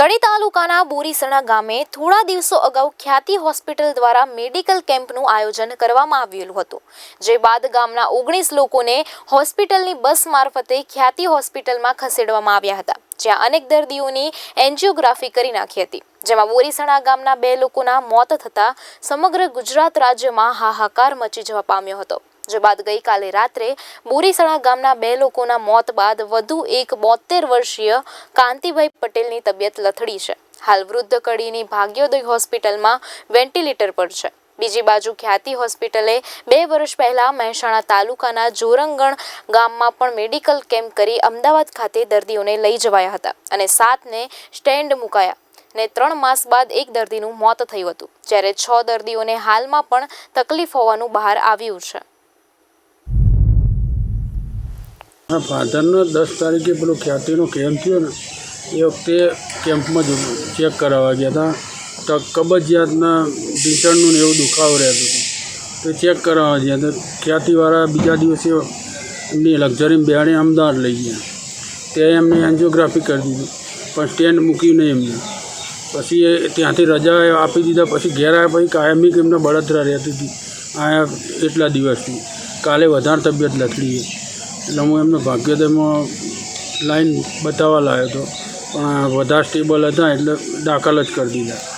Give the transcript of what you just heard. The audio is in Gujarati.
કડી તાલુકાના બોરીસણા ગામે થોડા દિવસો અગાઉ ખ્યાતિ હોસ્પિટલ દ્વારા મેડિકલ કેમ્પનું આયોજન કરવામાં આવેલું હતું, જે બાદ ગામના ઓગણીસ લોકોને હોસ્પિટલની બસ મારફતે ખ્યાતિ હોસ્પિટલમાં ખસેડવામાં આવ્યા હતા, જ્યાં અનેક દર્દીઓની એન્જિયોગ્રાફી કરી નાખી હતી, જેમાં બોરીસણા ગામના બે લોકોના મોત થતાં સમગ્ર ગુજરાત રાજ્યમાં હાહાકાર મચી જવા પામ્યો હતો. જે બાદ ગઈકાલે રાત્રે બોરીસણા ગામના બે લોકોના મોત બાદ વધુ એક બોતેર વર્ષીય કાંતિભાઈ પટેલની તબિયત લથડી છે. હાલ વૃદ્ધ કડીની ભાગ્યોદય હોસ્પિટલમાં વેન્ટિલેટર પર છે. બીજી બાજુ ખ્યાતિ હોસ્પિટલે બે વર્ષ પહેલાં મહેસાણા તાલુકાના જોરંગણ ગામમાં પણ મેડિકલ કેમ્પ કરી અમદાવાદ ખાતે દર્દીઓને લઈ જવાયા હતા અને સાતને સ્ટેન્ડ મુકાયા ને ત્રણ માસ બાદ એક દર્દીનું મોત થયું હતું. જ્યારે છ દર્દીઓને હાલમાં પણ તકલીફ હોવાનું બહાર આવ્યું છે. ફાધરનો દસ તારીખે પેલો ખ્યાતિનો કેમ્પ થયો ને, એ વખતે કેમ્પમાં જ ચેક કરાવવા ગયા હતા તો કબજિયાતના ઢીંચણનું ને એવું દુખાવો રહેતું હતું. તો ચેક કરાવવા ગયા તો. ખ્યાતિવાળા બીજા દિવસે એમની લક્ઝરી બેહાડી અમદાવાદ લઈ ગયા. ત્યાં એમને એન્જિયોગ્રાફી કરી દીધી. પણ સ્ટેન્ડ મૂક્યું નહીં એમને. પછી એ ત્યાંથી રજા આપી દીધા. પછી ઘેર આવ્યા પછી કાયમી એમને બળતરા રહેતી હતી. આયા એટલા દિવસથી. કાલે વધારે તબિયત લથડી એટલે હું એમને ભાગ્યોદયમાં લાઈન બતાવવા લાવ્યો હતો. પણ વધારે સ્ટેબલ હતા એટલે દાખલ જ કરી દીધા.